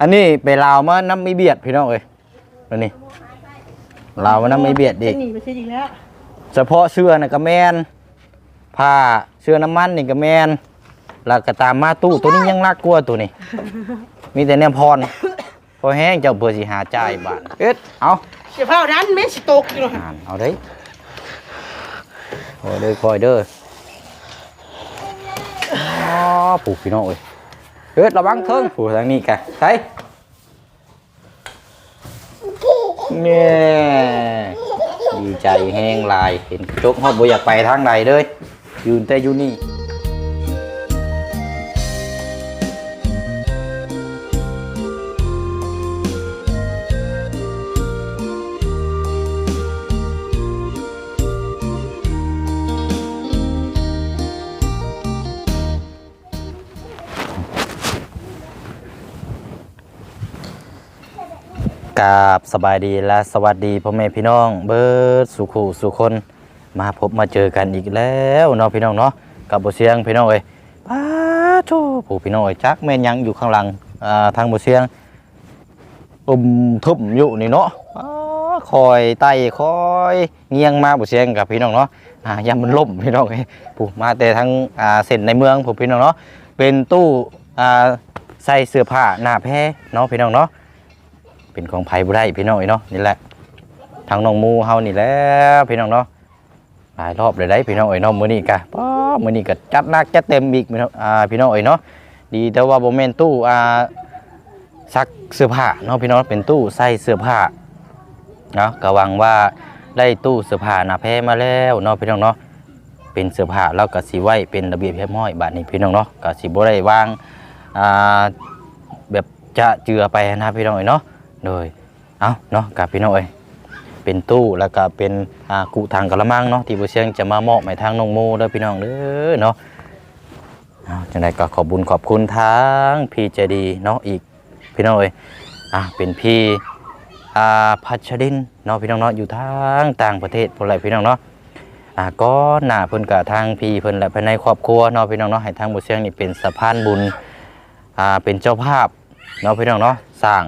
อันนี้ไปลาวมาน้ำไม่เบียดพี่น้องเอ้ยอันนี้ลาวมาน้ำไม่เบียดอีก หนีไปใช่จริงแล้วเฉพาะเสื้อน่ะก็แมนผ้าเสื้อน้ำมันนี่ก็แมนแล้วก็ตามมาตู้ตัวนี้ยังรักกลัวาตัวนี้ มีแต่แนวพรพอแห้งเจ้าเพื่อสิหาจ่ายบาทเอ็ดเอาเดี๋ยวเผาดันไม่สิตกอยู่อ่านเอาเด้โอ้เด้อคอยเด้ออ๋อปลูกพี่น้องเอ้ย เอ็ดระวังเทิงผูทางนี้กันใช่เนี่ยดีใจแห้งหลาย เห็นจกฮอดบ่อยากไปทางใดเลยยืนแต่อยู่นี่ กราบสบายดีและสวัสดีพ่อแม่พี่น้อง เบิร์ดสุขุสุคนมาพบมาเจอกันอีกแล้วเนาะพี่น้องเนาะกับบเสียงพี่น้องเอ้ยป้าโธ่ผู้พี่น้องเอ้ยจักแม่นยังอยู่ข้างหลังอ่าทางบเสียงอุ่มทุ่มอยู่นี่เนาะอ้าคอยไต่คอยเงียงมาบเสียงกับพี่น้องเนาะอ่ายามมันล่มพี่น้องเอ้ยผู้มาแต่ทั้งอ่าเส้นในเมืองผู้พี่น้องเนาะเป็นตู้อ่าใส่เสื้อผ้าหน้าแพรเนาะพี่น้องเนาะ เป็นของไผ่บุได้พี่น้องเอ้เนาะนี่แหละทางน้องมูเฮานี่แหล้วพี่น้องเนาะหลายรอบเลยได้พี่น้องเอ้ยเนาะมื้อนี้กะป้ามื้อนี้ก็จัดหนักจัดเต็มอีกพี่น้องอ่าพี่น้องเอ้ยเนาะดีแต่ว่าบ่แม่นตู้อ่าซักเสื้อผ้าเนาะพี่น้องเป็นตู้ใส่เสื้อผ้าเนาะก็หวังว่าได้ตู้เสื้อผ้าหน้าแพ้มาแล้วเนาะพี่น้องเนาะเป็นเสื้อผ้าแล้วก็สิไว้เป็นระเบียบเรียบร้อยบัดนี้พี่น้องเนาะก็สิบ่ได้วางอ่าแบบจะเจือไปนะพี่น้องอ้เนาะ โดยเอาเนาะกับพี่น้องเอ้ยเป็นตู้แล้วก็เป็นอ่ากุทางกระมังเนาะที่ผู้เชียงจะมามอบให้ทางน้องโมเด้อพี่น้องเด้อเนาะเอาจังไดก็ขอบบุญขอบคุณทางพี่ใจดีเนาะอีกพี่น้องเอ้ยอ่าเป็นพี่อ่าพัชรินเนาะพี่น้องเนาะอยู่ทางต่างประเทศพุ่นแหละพี่น้องเนาะอ่าก็หน้าเพิ่นกับทางพี่เพิ่นและภายในครอบครัวเนาะพี่น้องเนาะให้ทางผู้เชียงนี่เป็นสะพานบุญอ่าเป็นเจ้าภาพเนาะพี่น้องเนาะสร้าง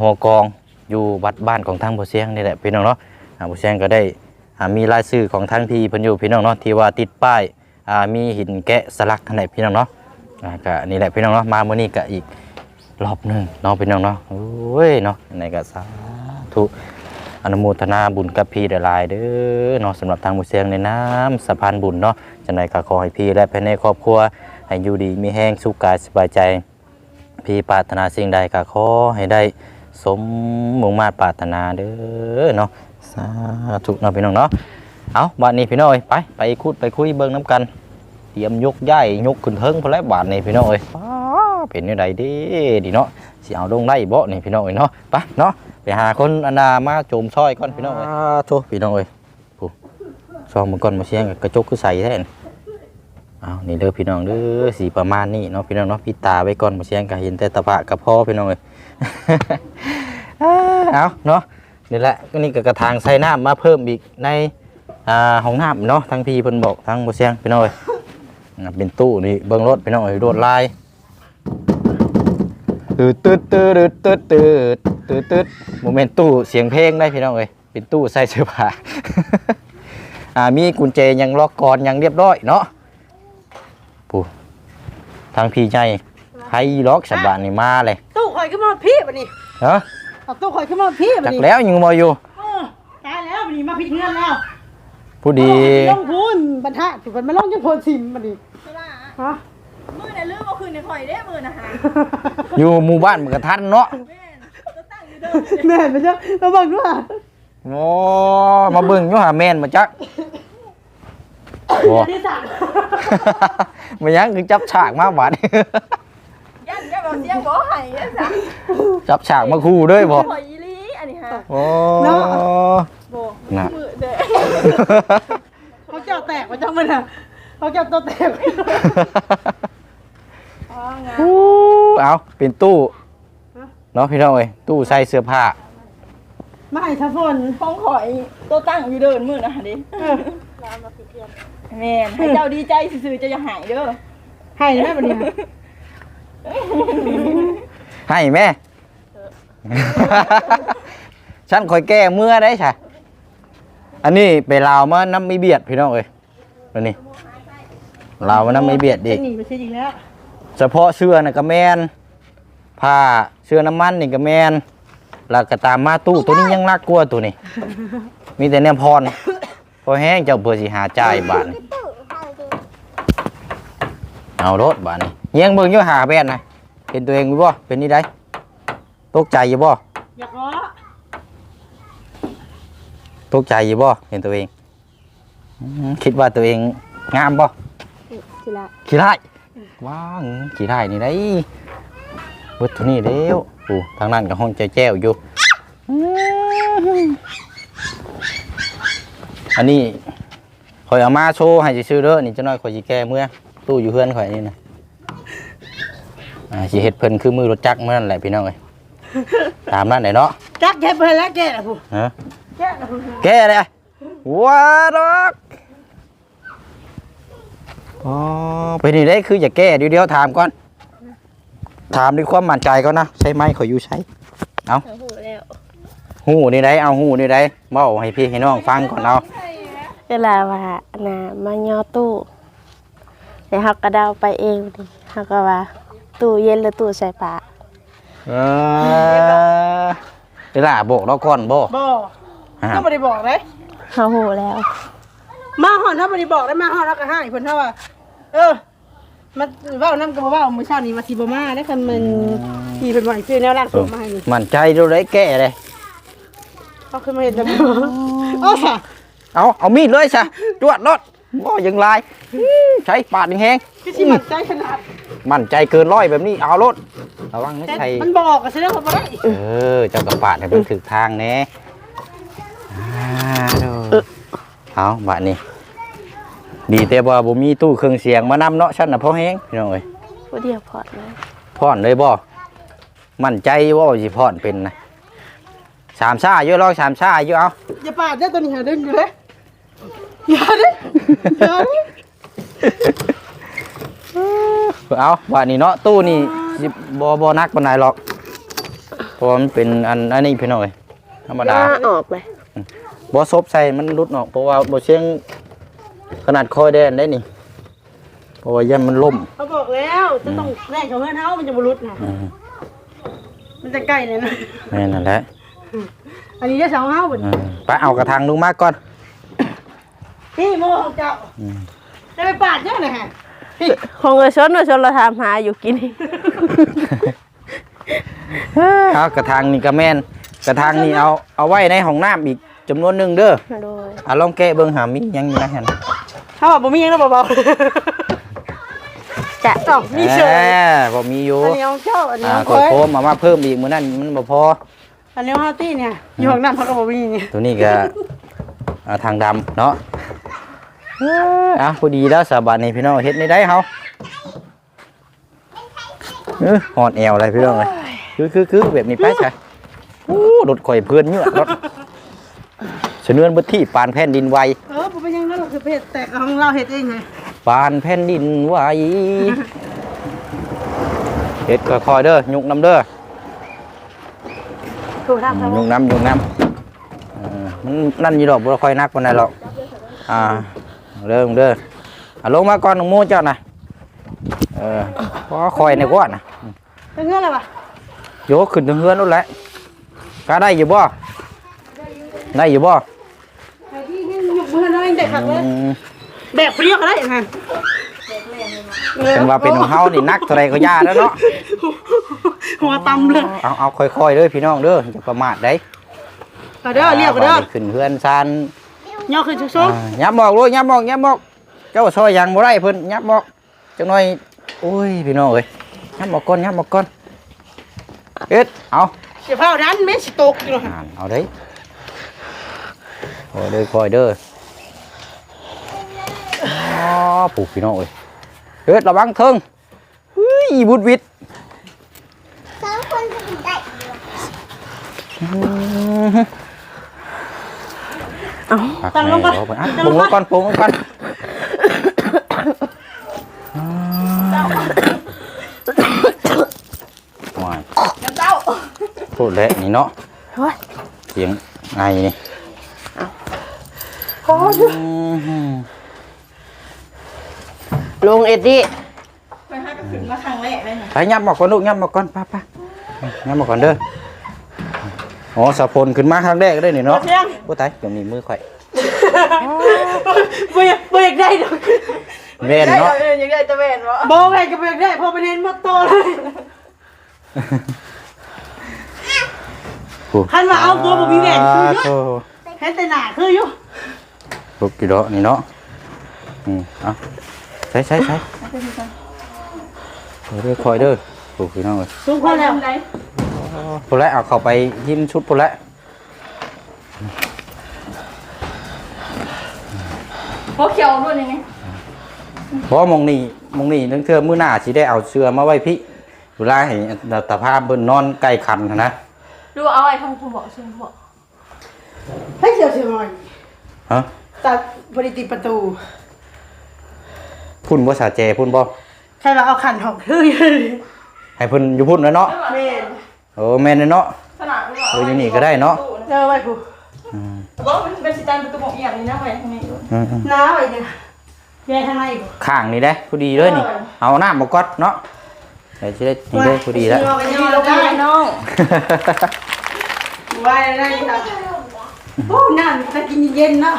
หัวกองอยู่วัดบ้านของทางผู้เสียงนี่แหละพี่น้องเนาะอ่าผู้เสียงก็ได้มีรายชื่อของทางที่พิ่นอยู่พี่น้องเนาะที่ว่าติดป้ายมีหินแกะสลักขนพี่น้องเนาะก็นี่แหละพี่น้องเนาะมาเมื้อนี้ก็อีกรอบหนึ่งเนาะพี่น้องเนาะโอ้ยเนาะในก็สาธุอนุโมทนาบุญกับพี่หลายเด้อเนาะสำหรับทางผู้เสียงในน้ำสะพานบุญเนาะจังไดก็ขอให้พี่และภายในครอบครัวให้อยู่ดีมีแห้งสุขกายสบายใจ พี่ปรารถนาสิ่งใดก็ขอให้ได้สมมุ่งมาตรปรารถนาเด้อเนาะสาธุเนาะพี่น้องเนาะเอาบ้านนี้พี่น้องเอ้ยไปไปคุดไปคุยเบิ่งน้ำกัน เตรียมยกย้ายยกขึ้นเทิงพอแล้วบาทนี่พี่น้องเอ้ยป๊าเป็นยังไงดีดีเนาะสิเอาลงได้บ่นี่พี่น้องเอ้ยเนาะไปเนาะไปหาคนอนามาโจมซอยก่อนพี่น้องเอ้ยโธ่พี่น้องเอ้ยผู้ซองมันก่อนมาเสียงกระจกคือใส่แท้น เอานี่เด้อพี่น้องเด้อสีประมาณนี้เนาะพี่น้องเนาะพี่ตาไว้ก่อนมาเชียงก็เห็นแต่ตะปะกับพ่อพี่น้องเลยเอาเนาะนี่แหละก็นี่ก็กระถางใส่น้ำมาเพิ่มอีกในอ่าห้องน้ำเนาะทั้งพี่เพิ่นบอกทั้งมาเชียงพี่น้องเลยอ่าเป็นตู้นี่เบิ้งรถพี่น้องเลยรถลายตืดตืดตืดตืดตืดตืดตืดโมเมนต์ตู้เสียงเพลงได้พี่น้องเลยเป็นตู้ใส่เสื้อผ้าอ่ามีกุญแจยังล็อกกรอนยังเรียบร้อยเนาะ ผู้ทางพี่ใจให้ล็อกสับบานนี่มาเลยตู้ข่อยขึ้นมาพี่บัดนี้เนาะเอาตู้ข่อยขึ้นมาพี่บัจัดกนี้แล้วยังมาอยู่เออตายแล้วบัดนี้มาผิดเงื่อนแล้วผู้ดีลงพูนบรรทัดถูกมันมาลงจังโพนซิมบัดนี้ใช่ป่ะฮะมือเนี่ยลืมเอาคืนในข่อยได้มือนะฮะอยู่หมู่บ้านเหมือนกันทันเนาะแม่นก็ตั้งอยู่เดิมแม่ไปเจ้ามาบอกด้วยโอ้มาเบิ่งอยู่หาแม่นมาจัก โอ้ ที่สั่งมายังคือจับฉากมาบาด ยันแกบอกเสียงบอกหายยันจ้ะจับฉากมาคู่เด้วยบ่ข่อยอีหลีอันนี้ฮะโอ้โบน่ะ มือเด้อเขาเจ้าแตกมาจังมันอะเขาเจ้าตัวแตกอ๋องาอู้เอาเป็นตู้เนาะพี่น้องเอ้ยตู้ใส่เสื้อผ้า ไม่ทะฝนห้องข่อยตัวตั้งอยู่เดินมือนะฮะดิ แม่นให้เจ้าดีใจซื่อๆจะอย่าหายเด้อให้ได้บัดนี้ให้แม่ ฉันคอยแก้เมื่อได้ใช่อันนี้ไปลาวมาน้ำไม่เบียดพี่น้องเอ้ยอันนี้ลาวมาน้ำไม่เบียดดิหนีไปใช่จริงแล้วเฉพาะเสื้อน่ะก็แมนผ้าเสื้อน้ำมันนี่ก็แมนแล้วก็ตามมาตู้ตัวนี้ยังรักกลัวาตัวนี้ มีแต่เนี่ยพรพ อแห้งเจ้าเพื่อสิหาจ่ายบาทนี่เอารถบาทนี่เยียงเบิ่งอยู่หาแบนนะเห็นตัวเองอยู่บ่เป็นนี่ได้ตกใจอยู่บ่อยากล้อตกใจอยู่บ่เห็นตัวเองอืมคิดว่าตัวเองงามบ่สิละขี้ไร่ว้างขี้ไร่นี่ได้เบิดเท่านี้เร็วโอ้ทางนั้นก็ห้องแจ้วๆอยู่อืม อันนี้ข่อยเอามาโชว์ให้ซื่อๆเด้อนี่จะน้อยข่อยสิแก้เมื่อตู้อยู่เฮือนข่อยนี่นะอ่าสิเฮ็ดเพิ่นคือมือรถจักรเมื่อนั่นแหละพี่น้องเอ้ยตามนั้นได้เนาะจักแกไปแล้วแกนะผู้ฮะแกนะผู้แก้เลยว้าดอกอ๋อไปนี่ได้คืออย่าแก้เดี๋ยวเดี๋ยวถามก่อน ถามด้วยความมั่นใจก่อนนะใช่ไหมขอยอยู่ใช้หูแล้ว หูนี่ได้เอาหูนี่ได้เบ้าให้พี่ให้น้องฟังก่อนเอา เวลาว่าน่ะมาย่อตู้แล้วเขาก็เดาไปเองดิเขาก็ว่า ตู้เย็นหรือตู้ใส่ปลาเออเวลาบอกเราก่อนบ่บ่ฮะก็ไม่ได้บอกเลยเขาหูแล้ว มาหอนถ้าไม่ได้บอกได้มาหอนแล้วก็ให้เพิ่นเท่าว่าเออมันเว้าน้ำกับเว้ามื้อเช้านี้มาสิบ่มาได้คันมันที่เพิ่นบ่ให้ซื้อแนวร้านส่งมาให้นี่มั่นใจเราได้แก้เลยเขาขึ้นมาเห็นจังโอ้ค่ะ เอาเอามีดเลยซะจวดรถบ่ยังลายอื้อใช้ปาดแห้งคือสิมั่นใจขนาดๆมั่นใจเกินร้อยแบบนี้เอารถระวังไม่แต่ใช่มันบอกก็แสดงว่าบ่ได้เออเจ้ากระปาดให้เป็นถึกทางแหน่อ่าดูเอาบาดนี้ ดีแต่ว่าบ่มีตู้เครื่องเสียงมานำเนาะฉันน่ะพอแฮงพี่น้องเอ้ยผู้เดียวพอดเลยพอนเลยบ่มั่นใจว่าสิพอนเป็นนะสามชาอยู่ลองสามชาอยู่เอาอย่าปาดเด้อตัวนี้หาดึงอยู่เลย อย่าเด้ออย่าเด้อเอาบาดนี้เนาะตู้นี่สิบ่บ่นักปานใดหรอกเพราะว่ามันเป็นอันอันนี้พี่น้องเอ้ยธรรมดาย่าออกเลยบ่ซบใส่มันหลุดออกเพราะว่าบ่เชียงขนาดคอยแดนได้นี่เพราะว่ายันมันล่มเขาบอกแล้วจะต้องแล่นเขาเพื่อนเฮามันจะบ่หลุดนะอืมมันจะใกล้เลยนะแม่นั่นแหละอันนี้จะสองเฮาบ่อืมไปเอากระถางลงมาก่อน พี่โมของเจ้าอืมจะไปปาดเจ้าหน่อยฮะพี่คงเอชนเอชนเราทำหาอยู่กินเอากระถางนี่ก็แม่นกระถางนี่เอาเอาไว้ในห้องน้ำอีกจำนวนหนึงเด้อโดยอะลองแกะเบิ่งหามีหยังอยู่นะหั่นเขาบอกบ่มีหยังแล้วเบาจะๆอ้าวมีเฉยแหมบ่มีอยู่อันนี้ของเจ้าอันนี้อ่าของกคดอยโฟมเอามาเพิ่มอีกมื้อนั้นมันบ่พออันนี้ของเฮาตี้เนี่ยอยู่ห้องน้ำเขาก็บ่มีนี่ตัวนี้ก็อ่าทางดำเนาะเอ้ยอะพอดีแล้วสาบานนี่พี่น้องเฮ็ดในได้เฮาเออหอดแอวอะไรพี่น้องเอ้ยคือคือคือแบบนี้ไปใช่โอ้รถข่อยเพื่อนเนื้อรถเสนวนบนที่ปานแผ่นดินไหวเออบ่เป็นหยังนั่นหรอกคือเพจแต่ของเราเฮ็ดเองไงปานแผ่นดินไหวเฮ็ดก็คอยๆเด้อยุกน้ำเด้อถูกทางครับยุกน้ำยุกน้ำเออมันนั่นอยู่ดอกบ่ค่อยนักปานใดหรอกอ่า เริ่มเด้ออะลงมาก่อนน้องโมเจ้าน่ะเออพอคอยในกว่าน่ะเป็นเงื่อนอะไรวะโยกขึ้นถึงเฮือนนู่นแหละกล้าได้อยู่บ่ได้อยู่บ่ไอ้ที่ให้ยกมือน้อยเด็กขัดเลยอืมแบบเรียกอะไรอย่างนั้นเป็นว่าเป็นของเฮานี่นักเท่าไรก็ย่าแล้วเนาะหัวตำเลยเอาเอาค่อยๆเด้อพี่น้องเด้ออย่าประมาทได้ก็เด้อเรียกก็เด้อว่าได้ขึ้นเฮือนซาน ย่อขึ้นชุกอ่ายับหมอกลูกยับหมอกยับหมอกเจ้าซอยยังบ่ได้เพิ่นยับหมอกจังหน่อยโอ้ยพี่น้องเอ้ยยับหมอกก่อนยับหมอกก่อนเอ็ดเอาๆเดี๋ยวเผาดันไม่สิตกอยู่อ่านเอาเด้คอยเด้อคอยเด้ออ๋อปลูกพี่น้องเอ้ยเอ็ดระวังเทิงเฮ้ยบุดวิดสองคนจะถึงได้ ตั้งลงก่อนเอาไปอะปรุงลงก่อนปรุงลงก่อนว้ายพูดแล้วนี่เนาะโอ้ยเสียงไงนี่โอ้ยอืมลุงเอ็ดดี้ไปหาก็ขึ้นมาครั้งแรกเลยนะไปยับมาก่อนลูกยับมาก่อนไป้าป้ายับมาก่อนเด้อ อ๋อสะพลขึ้นมาครั้งแรกได้นี่เนาะเชียงโอ้ตายเดี๋ยวนี้มือข่อย บ่อยากบ่อยากได้ดอกแม่นเนาะยังได้ตะเวนวะบ่ไงก็บ่อยากได้พอไปเรียนมาโตเลยคันว่าเอาตัวบ่มีแหวนคืออยู่โธ่เฮ็ดแต่หน้าคืออยู่ลูกกี่ดอกนี่เนาะ อืมเอาใช้ใช้ใช้เด้อคอยเด้อลูกพี่น้องเอ้ยสูงพอแล้ว พุ่นแล้วเอาเข้าไปยิ้มชุดพุ่นแล้วพวกเขียวรุ่นยังไงเพราะว่ามองนี่มองนี่นึงเทื่อมื้อหน้าสิได้เอาเสื้อมาไว้พี่เวลาให้ตาภาพเบิ่นนอนใกล้คันหั้นนะดูเอาไอ้ทองคุณบอกชื่อบอกให้เสียวเสียวหน่อยฮะตัดบริติดประตูพุ่นบ่สาแจพุ่นบ่ใครว่าเอาขันหอกคืออยู่เลยให้เพิ่นอยู่พุ่นแล้วเนาะแม่นโอ้แม่นเนาะขนาดไม่บอกเอออยู่นี่ก็ได้เนาะเจอไว้ผู้บอกมันเป็นสิตันประตูบอกอย่างนี้นะไว้ทางนี้อืมน้าไว้เนี่ยแย่ข้างในผู้ๆข้างนี่เด้พอดีเลยนี่ เอาน้ำมากอดเนาะเดี๋ยวสิได้นี่เด้พอดีแล้วเอาไปย่อแล้วได้น้องไว้ได้ค่ะโอ้น้ำจะกินเย็นๆเนาะ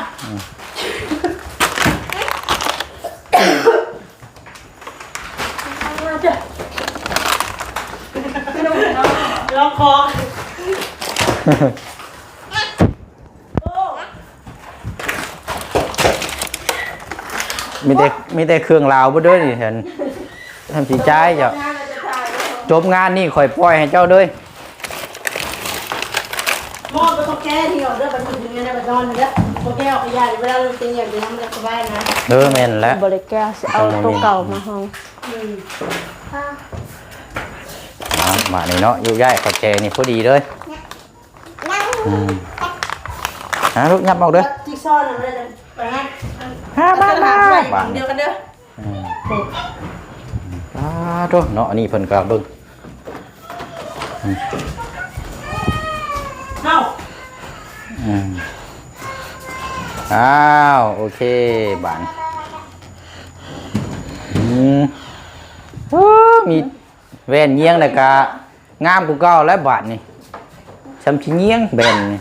ลองคอมีแต่มีแต่เครื่องราวบ่เด้อนี่เห็นทำสิจ่ายเจ้าจบงานนี่ข่อยปล่อยให้เจ้าเด้อมองไปพวกแกที่ออกเรื่องบันทึกอย่างเงี้ยนะบันนอนเนี่ยพวกแกออกไปยาเวลาเราเตียงอย่างนี้มันจะสบายนะเด้อแม่นแล้วบริแก้วสิเอาตัวเก่ามาห้องอืมเอา มานี่เนาะอยู่ย้ายกับแจนี่พอดีเลยนั่งอืมฮะลูกยับเอาเด้อจิ๊กซอว์น่ะมันจะไปงั้นห้าบาทหาห้าไปบาทเดียวกันเด้ออ่าโตเนาะอันนี้เพิ่นก็เบิ่งเอ้าอืมอ้าวโอเคบานอืมโอ้มี แว่นเยียงแล้วก็งามกูเก่าแล้วบาทนี่ชำชิเยียงแบนนี่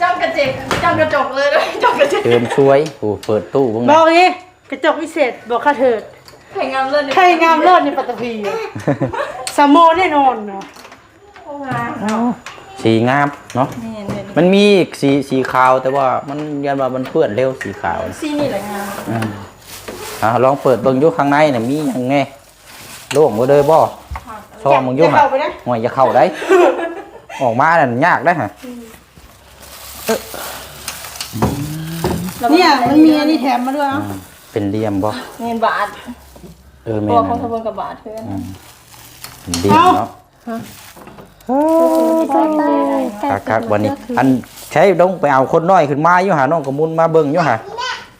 จำกระเจกจำกระจกเลยด้วยจำกระเจกเติมช่วยโอ้เปิดตู้เบิ่งบนะอกงี้กระจกวิเศษบอกข้าเถิดไข่งามเลิศใครงามเลิศในปัตตภีอะสามโมแน่นอนเนาะโอ้งามสีงามเนาะนี่เนี่ยมันมีอีกสีสีขาวแต่ว่ามันยันว่ามันเปื้อนเร็วสีขาวซีนี่แหละงามอืมอ่าลองเปิดเบิ่งอยู่ข้างในน่ะมีหยังไงโล่งบ่เลยบ่ ซองมึงอยู่จะห่ะเข้าไปนะห่วยจะเข้าได้ ออกมานั่นยากได้ฮะเนี่ยมันมีอันนี้แถมมาด้วยเนาะเป็นเหลี่ยมบ่เงินบาทเออแม่ตัวนของนั่นทบนกับบาทเพื่อนเป็นเหลี่ยมเนาะคักๆวันนี้ อันใช้ดงไปเอาคนน้อยขึ้นมาอยู่หาน้องกระมุนมาเบิ่งอยู่หา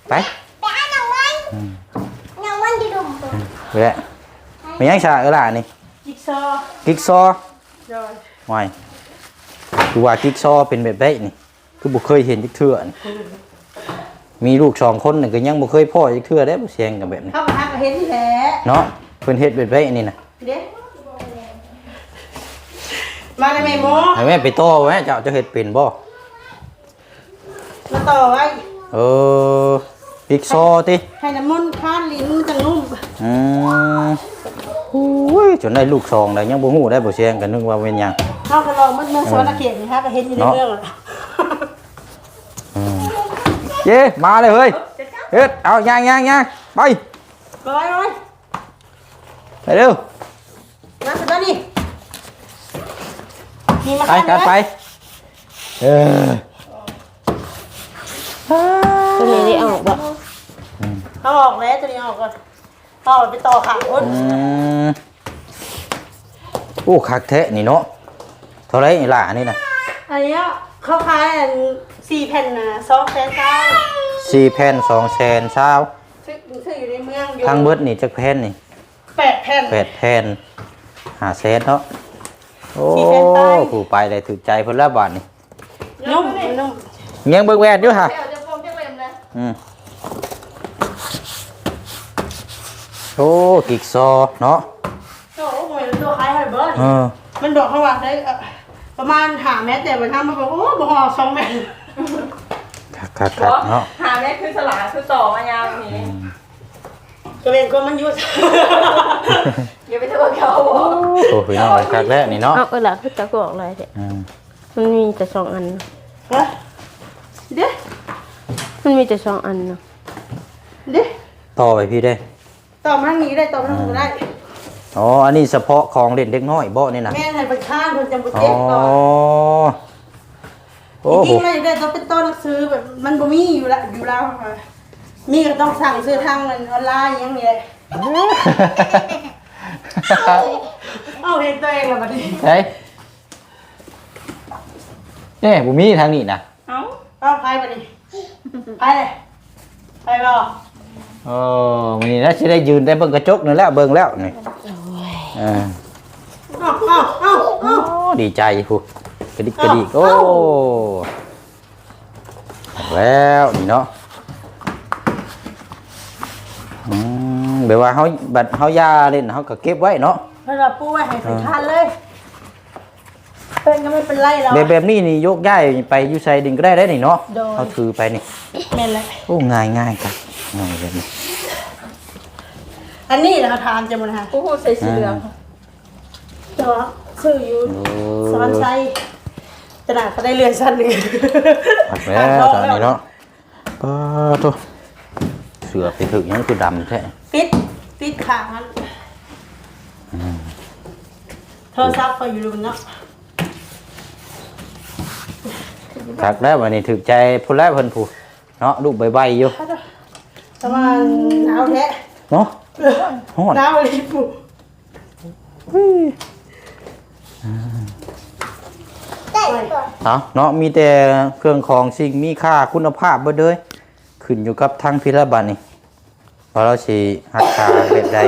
ไปไปหาหนังวันหนังวันที่ดุมไปแล้วไม่ยังชาเออล่ะนี่ จิ๊กซอว์กิ๊กซอว์เดี๋ยวห่วยคือว่ากิ๊กซอว์เป็นแบบได้นี่ คือบ่เคยเห็นจักเทื่อนี่มีลูกสองคนนี่ก็ยังบ่เคยพ่อจักเทื่อได้บ่เสียงกันแบบนี้ เข้ามาหากระเห็นที่แท้เนาะเพิ่นเฮ็ดแบบได้นี่น่ะเด้มาในเมโมให้แม่ไปโตไว้เจ้าจะเฮ็ดเป็นบ่ มาต่อไว้ เออ กิ๊กซอว์ติให้น้ำมันต์คานลิ้นจังนุ่ม อืม โอ้ยจนได้ลูกสองแล้วยังบ่ฮู้ได้บ่เสียงกันนึกว่าเป็นหยังเข้ากระลองมันเมืองสวรรค์เขตนี่ฮะกระเห็นอยู่ในเมืองอะอืมเย้มาเลยเฮ้ยเฮ็ดเอาย่างย่างย่างไปร้อยร้อยไปเร็วมาสุดแล้วนี่มีมาไปคันกันไปไหมเออตัวนี้ได้ออกบ่เอาออกแล้วตัวนี้ออกก่อน เอาไปต่อขาพุ่นอืมโอ้คักแท้นี่เนาะเท่าไหรนี่ล่ะนี่นะอันเนี้ยเขาขายอันสี่แผ่นนะสองแสนเก้าสี่แผ่นสองแสนเช้าซื้อซื้ออยู่ในเมืองอยู่ทางเบิดนี่จักแผ่นนี่แปดแผ่น แปดแผ่นหาแสนเนาะโอ้สี่แผ่นใต้ผู้ไปเลยถือใจเพิ่นแล้วบาดนี่นุ่มนุ่มเงี้ยงเบิ่งแวดอยู่ฮะเดี๋ยวจะโฟมจะเล็มเลยอืม โอ้กิกซอเนาะโอ้โหตัวคล้ายไฮเบิร์ดเออมันบอกเขาว่าได้เอ่อประมาณหาแมตแต่วันทำมาบอกโอ้บ่หอสองแมตคักคักคักเนาะหาแม่คือสลาคือต่อมายาวอย่างนี้ก็เป็นคนมันยุด อย่าไปโทษเขาบอกโอ้พี่น้อยคักแล้วนี่เนาะเอาเออล่ะคือตะกอกเลยเด้อืมมันมีแต่สองอัน ฮะเด้มันมีแต่สองอันเนาะเด้ต่อไปพี่ได้ ต่อมาทางนี้ได้ต่อมาทางนู้นได้ อ๋อ อันนี้เฉพาะของเล่นเด็กน้อยบ่นี่นะแม่ให้เป็นข้างคนจำบุอ๋อเจ็บก่อนโอ้จโหริงๆเลยได้ต้องเป็นต้นหนังสือแบบมันบ่มีอยู่ละอยู่แล้วค่ะมีก็ต้องสั่งซื้อทางมันออนไลน์อย่างนี้เลยเอาเห็นตัวเองแล้วบัดนี้เฮ้ยเนี่ยบุมีทางนี้นะ เอ้าเอาไปบัดนี้ไปเลยไปบ่ โอ้มันนี่นะจะได้ยืนได้เบิ่งกระจกนี่แหล้วเบิ่งแล้วนี่เออเอาเอาเอาเอาโอ้ดีใจผู้กระดิกกระดิกโอ้แล้วนี่เนาะอืมแบบว่าเฮาบัดเฮายาเล่นเฮาก็เก็บไว้เนาะเพิ่นว่าปูไว้ให้เป็นคันเลยเพิ่นก็ไม่เป็นไรหรอกแบบแบบนี้นี่ยกย้ายไปอยู่ไสดินก็ได้ได้นี่เนาะโดยเฮาถือไปนี่แม่นแหละโอ้ง่ายง่ายกั นง่ายแบบนี้อันนี้แหละเขาถามจะมันฮะกูพูดใส่สีเหลืองแต่ว่าซื้ออยู่โอ้สวรรค์ชัยตลาดเขาได้เรือนสั้นหนึ่งผักแล้วตอนนี้เนาะปาโตเสือไปถึงยังคือดำแท้ปิดปิดขางนั้นโทรศัพท์เขาอยู่ดูเนาะคักแล้ววันนี้ถึกใจพุ่นแล้วเพิ่นผู้เนาะลูกใบๆอยู่ แต่ว่าหนาวแท้เนาะฮ้อนหนาวเลยปู่ได้ก่อนเอาเนาะมีแต่เครื่องของสิ่งมีค่าคุณภาพเบิดเลยขึ้นอยู่กับทางพิรบัตนี่ว่าเราสิรักษาแบบใด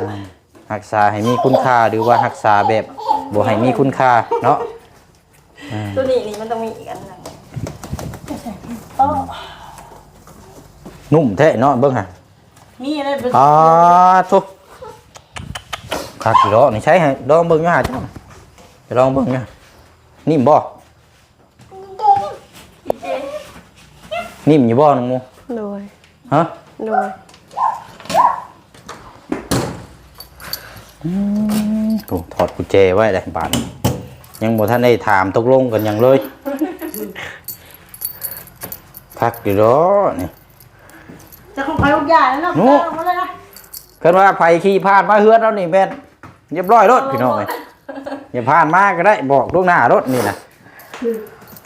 อืมรักษาให้มีคุณค่าหรือว่ารักษาแบบบ่ให้มีคุณค่าเนาะตัวนี้นี่มันต้องมีอีกอันหนึง นุ่มแท้เนาะเบิ่งหะมีอะไรเป็นอ่าทุกคักอยู่ดอกนี่ใช้ให้ลองเบิ่งอยู่หาจ้าจะลองเบิ่งอยู่นิ่มบ่นิ่มอยู่บ่น้องหมูโดยฮะโดยโอ้ถอดกุญแจไว้เลยบาดนี้ยังบ่ทันได้ถามตกลงกันหยังเลยคักอยู่ดอกนี่ จะของใครของยาแล้วเนาะโน่เอามาเลยนะเกินว่าไผขี่ผ่านมาเฮือนแล้วนี่แม่นเรียบร้อยรถพี่น้องเอ้ยอย่าผ่านมาก็ได้บอกล่วงหน้ารถนี่นะ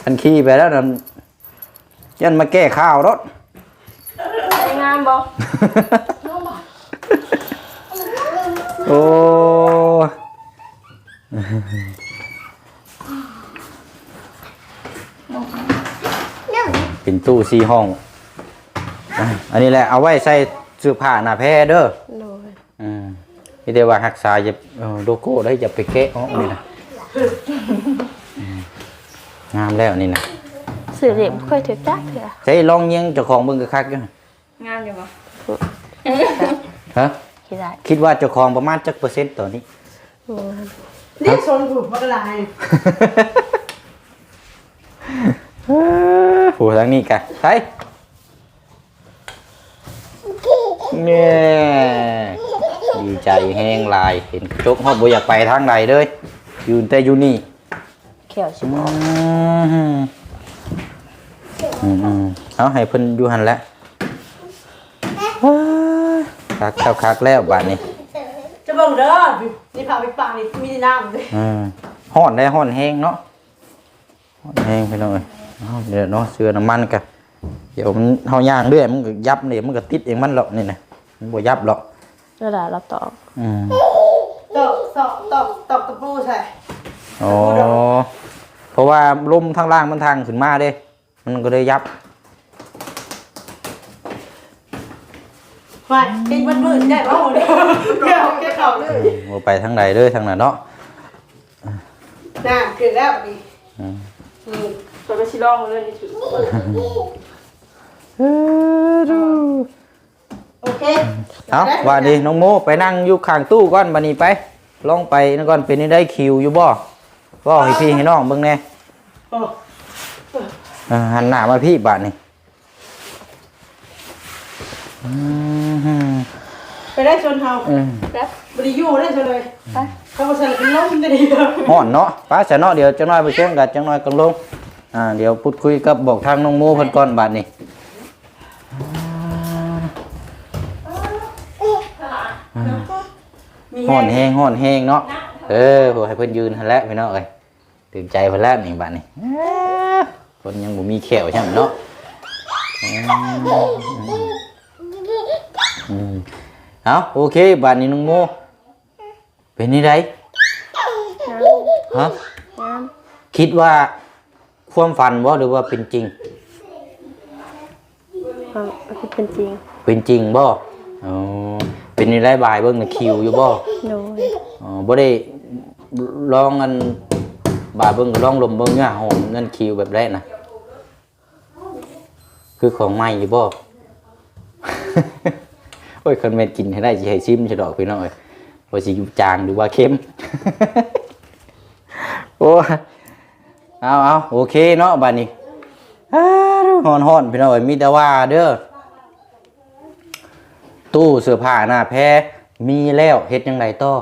อันขี่ไปแล้วนั่นยันมาแก้ข้าวรถไอ้งามบอกโอ้นึ่งเป็นตู้ซีห้อง อะอันนี้แหละเอาไว้ใส่เสื้อผ้าหน้าแพรเด้อโดยอืมนี่เดี๋ยวว่ารักษาจะเอ่อโลโก้ได้จะไปแกะออกนี่นะอืมงามแล้วนี่นะสื่อเด็กบ่ค่อยถือจักเถอะใช้ลองเยียงเจ้าของเบิ่งกะคักอยู่งามอยู่ปะฮะคิดได้คิดว่าเจ้าของประมาณจักเปอร์เซ็นต์ตอนนี้บ่ว่าเรียกชนผูกมากระลายผู้ทางนี้กันใช่ เนี่ยดีใจแห้งหลายเห็นจกฮอดบ่อยากไปทางใดเลยอยู่แต่อยู่นี่เขียวสิบอืออกมอืมอืมเอาให้เพิ่นอยู่หันแหล้วคักแล้วคักแล้วบาดนี้จะเบิ่งเด้อนี่พาไปปากนี่มีแต่น้ำเลยอืมฮ้อนได้ฮ้อนแห้งเนาะฮ้อนแห้งไปหน่อยเอาเดี๋ยวเนาะเสื้อน้ำมันกัน เดี๋ยวมันเฮาย่างเรื่อยมันก็ยับนี่มันก็ติดเองมันหรอกนี่นะมันบ่ยับหรอกเวลาเราตอบอืมตอกตอกตอกตอกตะปูใส่อ๋อเพราะว่าลมทางล่างมันทางขึ้นมาเด้ มันก็เลยยับไม่เป็นมันมืดได้ป่ะโหเดี๋ยวเดี๋ยวแกเข่าเลยบ่ไปทางใดเลยทางนั้นเนาะน่าคือแล้วนี่อืมอืมตัวไปชิลองเรื่องนี้ถือ โอเคเอาว่าดีน้องโมไปนั่งอยู่ข้างตู้ก่อนบัดนี้ไป ลองไปนั่นก่อนเป็นนี่ได้คิวอยู่บ่บ่ให้พี่ให้น้องเบิ่งแน่โอ้เออหันหน้ามาพี่บาดนี้อืมไปได้ชนเฮาอืมบริยูได้เฉยเลยไปเขาบอกฉันเป็นล้มได้ดีครับฮ้อนเนาะป้าจะเนาะเดี๋ยวจังน้อยไปเชียงกันจังน้อยกันลงอ่าเดี๋ยวพูดคุยกับบอกทางน้องโมเพิ่นก่อนบาดนี้ มีฮ้อนแฮแฮงฮ้อนแฮงเนาะเออโหให้เพิ่นยืนหั่นแหละพี่น้องเอ้ยตื่นใจเพิ่นแล้วนี่บาดนี้เพิ่นยังบ่มีแขวใช่ไหมเนาะอืมอืมเอาโอเคบาดนี้น้องโมเป็นนี่ไดฮะน้คิดว่าความฝันบ่หรือว่าเป็นจริงำความที่เป็นจริงเป็นจริงบ่อ๋อ เป็นนี่ได้บายเบิ่งในคิวอยู่บ่โดยอ๋อบ่ได้ลองอันบายเบิ่งก็ลองลมเบิ่งเนื้อหอมนั่นคิวแบบแรกนะคือของใหม่อยู่บ่ โอ้ยคนแม่นกินให้ได้สิให้ชิมซะดอกพี่น้องเอ้ยว่าสิจางหรือว่าเค็ม โอ้ยเอาเอาโอเคเนาะบัดนี้อ้าวฮ้อนๆพี่น้องเอ้ยมีแต่ว่าเด้อ ตู้เสื้อผ้าหน้าแพ้มีแล้วเฮ็ดยังไงต่อ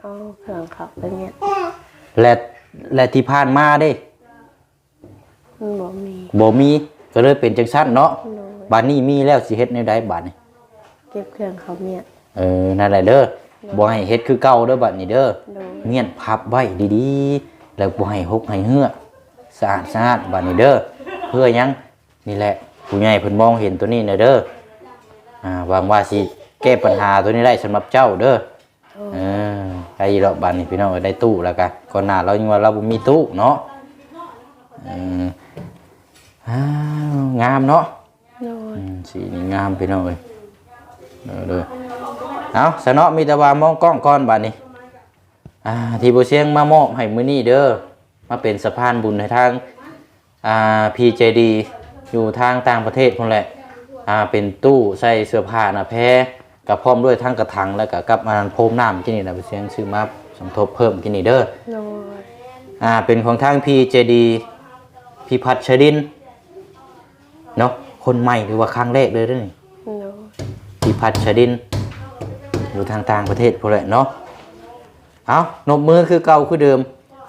เอาเครื่องเขาไปเนี่ยและและที่ผ่านมาเด้มันบ่มีบ่มีก็เลยเป็นจังซั่นเนาะโดยบัดนี้มีแล้วสิเฮ็ดแนวใดบัดนี้เก็บเครื่องเขาเนี่ยเออนั่นแหละเด้อบ่ให้เฮ็ดคือเก่าเด้อบัดนี้เด้อโดยเมียนพับไว้ดีๆ แล้วบ่ให้หกให้เหือกสะอาดสะอาดบัดนี้เด้อเพื่อหยังนี่แหละผู้ใหญ่เพิ่นมองเห็นตัวนี้นะเด้อ อ่าหวังว่าสิแก้ปัญหาตัวนี้ได้สำหรับเจ้าเด้อเออไอ้ดอกบานนี่พี่น้องเอ้ยได้ตู้แล้วกันก่อนหน้าเรายังว่าเราบ่มีตู้เนาะเอออ้าวงามเนาะโดยอืมสีนี่งามพี่น้องเอ้ยเออเด้อเอาสนอมีแต่ว่ามองกล้องก่อนบาดนี้อ่าที่บ่เสียงมามอบให้มื้อนี้เด้อมาเป็นสะพานบุญให้ทางอ่า PJD อยู่ทางต่างประเทศพุ่นแหละ อ่าเป็นตู้ใส่เสื้อผ้านะแพรกับพร้อมด้วยทั้งกระถางแล้วก็กับอันโพรมน้ำที่นี่นะไปเสียงซื้อมาสมทบเพิ่มที่นี่เด้อโดยอ่าเป็นของทาง PJD พิพัฒน์ชรินเนาะคนใหม่หรือว่าครั้งแรกเลยเด้อนี่โดยพิพัฒน์ชรินอยู่ทางต่างประเทศพวกแหละเนาะเอานบมือคือเก่าคือเดิม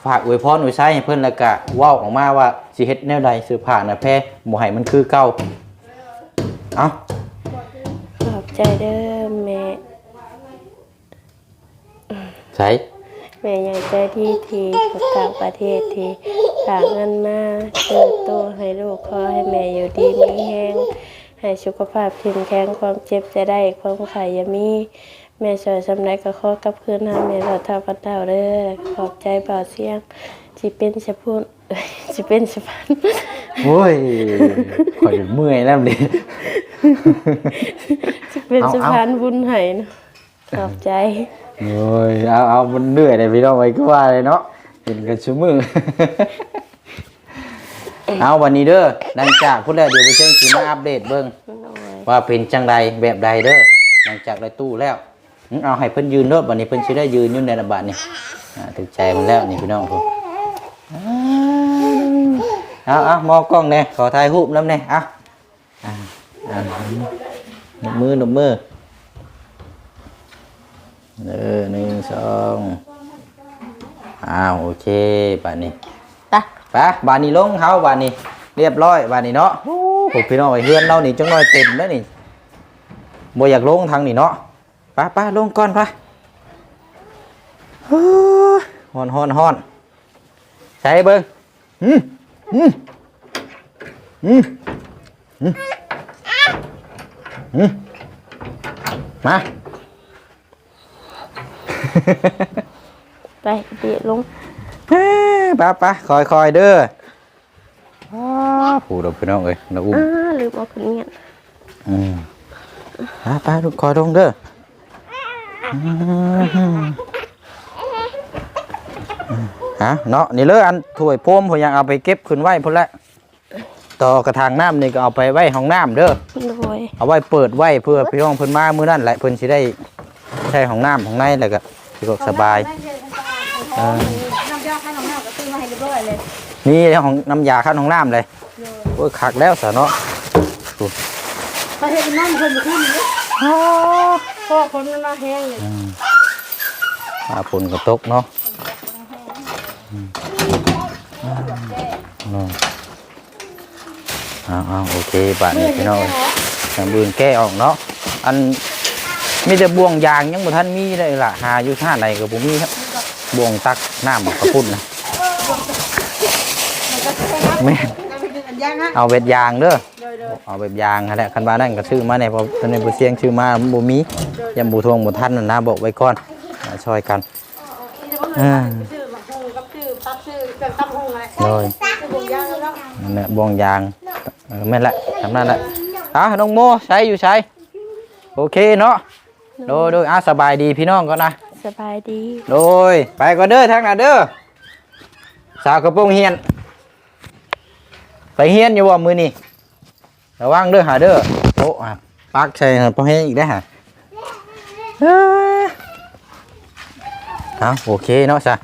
ฝากอวยพรอวยใช้ให้เพิ่นแล้วก็เว้าออกมาว่าสิเฮ็ดแนวใดซื้อผ้านะแพ้บ่ให้มันคือเก่า เอาขอบใจเด้อแม่ใช้แม่ใหญ่ใจที่ทีจากต่างประเทศทีฝากเงินมาเติบโตให้ลูกขอให้แม่อยู่ดีมีแห้งให้สุขภาพเข้มแข็งความเจ็บจะได้ความไข่อยามีแม่ช่วยสำไรก็ขอกลับคืนหาแม่เราเท่ากันเท่าเด้อขอบใจเบาเสียงสิเป็นสะพูนเอ้ย สิเป็นสะพานโอ้ยข่อยจนเมื่อยแล้วนี่ สิเป็นเอาสะพานบุญให้นะขอบใจ โอ้ยเอาเอามันเหนื่อยเลยพี่น้องไว้ก็ว่าเลยเนาะเห็นกันชั่วมือ เอาวันนี้เด้อหลังจากพูดแล้วเดี๋ยวไปเชิญสีมาอัปเดตเบิ่งโดยว่าเป็นจังใดแบบใดเด้อหลังจากได้ตู้แล้วอื้อเอาให้เพิ่นยืนรถบัดนี้เพิ่นสิได้ยืนอยู่ในระบาดนี่อ่าถึงใจมันแล้วนี่พี่น้องผม เอาเอามองกล้องแน่ขอถ่ายรูปน้ำแน่เอาอ่าอ่าหนบมือหนบมือเออหนึ่งสองอ้าวโอเคบัดนี้ตะไปบานนี้ลงเฮาบานนี้ เรียบร้อยบานนี้เนาะโอ้ผมพี่น้องไอ้เฮือนเรานี่จังน้อยเต็มแล้วนี่บ่อยากลงทางนี่เนาะไปไปลงก่อนไปฮู้ฮ้อนฮ้อนฮ้อนใช้เบิ่งอืม อืมอืมอืมอืมมาไปดีลงเฮ้ไปไปคอยคอยเด้ออ้าผู้ดอกพี่น้องเอ้ยนะอุ้มอ่าลืมเอาขึ้นเงียนอืมไปไปลูกคอยลงเด้อ อืมอะฮะเนาะนี่เลยอันถ้วยโพมผมยังเอาไปเก็บขึ้นไว้พุ่นละต่อกระถางน้ำนี่ก็เอาไปไว้ห้องน้ำเด้อโดยเอาไว้เปิดไว้เพื่อพี่น้องเพิ่นมามื้อนั้นแหละเพิ่นสิได้ใช้ห้องน้ำห้องในแล้วก็สะดวกสบายเออน้ำยาข้าวน้ำเน่าก็ซื้อมาให้เรียบร้อยเลยนี่ห้องน้ำยาคั้นห้องน้ำเลยโอ้ยคักแล้วซะเนาะเขาเห็นน้ำคนอยู่ขึ้นนี่พ่อคนมันมาแห้งเลยอืมมาฝนก็ตกเนาะอืมอืม เอาเอาโอเคบาดนี้พี่น้องทางบืนแก้ออกเนาะ อันมีแต่บ่วงยางยังบ่ทันมีเลยล่ะ หาอยู่ท่าไหนก็บ่มีครับ บ่วงตักน้ำกระปุ่นนะแม่นน้ำไปดึงอันยางฮะเอาเบ็ดยางเด้อโดยโดยเอาแบบยางนั่นแหละคันว่านั่นก็ซื้อมาในยเพอตอนนี้บ่เสียงชื่อมาบ่มียำบ่ทวงบ่ทันนั่นนะบอกไว้ก่อนมาช่วยกันชื่อชื่ โดยชื่อบุญยางแล้วนั่นแหละบ่วงยางเออแม่นแหละทำนั่นแหละอะน้องโมใช้อยู่ใช้โอเคเนาะโดยโดยอะสบายดีพี่น้องก่อนนะสบายดี โดยไปก่อนเด้อทางหน้าเด้อสาวกระโปรงเฮียน ไปเฮียนอยู่บ่มื้อนี้ระวังเด้อหาเด้อโอ้อะปักใส่พอให้อีกได้อหาเอ้อเอาโอเคเนาะจ้ะ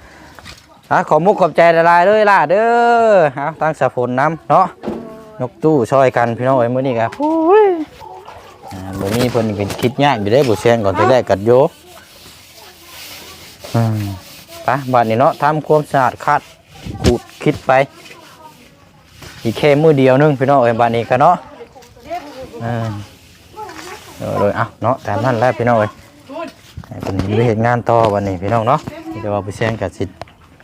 อะขอมุกขอบใจละลายเลยล่ะเด้อเอาตั้งสะพลน้ำเนาะยกตู้ช่วยกันพี่น้องไอ้มื้อนี้ก็โอ้ยอ่าบ่มีเพิ่นก็คิดยากอยู่เด้บ่เสียงก่อนทีแรกกัดโยอืมไปบัดนี้เนาะทำความสะอาดคัดขูดคิดไป อีกแค่มือเดียวนึงพี่น้องเอ้ยบัดนี้กันเนาะอืมเออเลยเอาเนาะตามนั้นแล้วพี่น้องเอ้ยเป็นเห็นงานต่อวันนี้พี่น้องเนาะเดี๋ยวว่าไปแซงกับสิ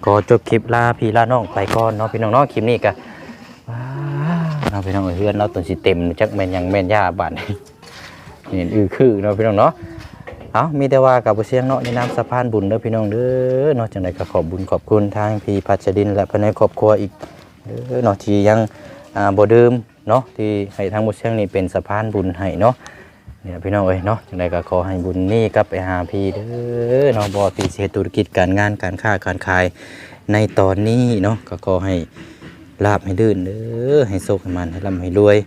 ก็จบคลิปลาพี่ลาน้องไปก่อนเนาะพี่น้องเนาะคลิปนี้ก็ว้าวเราะพี่น้องเอ้ยเฮือนเราตัวสิเต็มจักแม่นยังแม่นยาบาดนี้นี่อือคือเนาะพี่น้องเนาะเอามีแต่ว่ากับบุเสียงเนาะในน้ำสะพานบุญเด้อพี่น้องเด้อเนาะจังไดก็ขอบบุญขอบคุณทางพี่พัชดินและภายในครอบครัวอีกเด้อเนาะที่ยังอ่าบ่ดื่มเนาะที่ให้ทางบุเสียงนี่เป็นสะพานบุญให้เนาะ นี่ยพี่น้องเอ้ยเนาะจังไดก็ขอให้บุญนี่กลับไปหาพี่เด้อเนาะบ่ที่สิเฮ็ดธุรกิจการงานการค้าการขายในตอนนี้เนาะก็ขอให้ลาบให้ลื่นเด้อให้โชคให้มันให้ร่ำให้รวย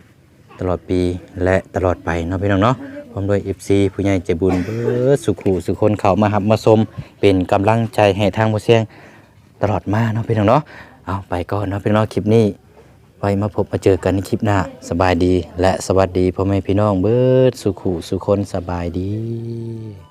ตลอดปีและตลอดไปเนาะพี่น้องเนาะพร้อมด้วย FC ผู้ใหญ่ใจบุญเบิดสุขูสุคนเขามาหับมาชมเป็นกำลังใจให้ทางบ่เสียงตลอดมาเนาะพี่น้องเนาะเอาไปก่อนเนาะพี่น้องคลิปนี้ ไว้มาพบมาเจอกันในคลิปหน้าสบายดี และสวัสดีพ่อแม่พี่น้องเบิดสุขุสุคนสบายดี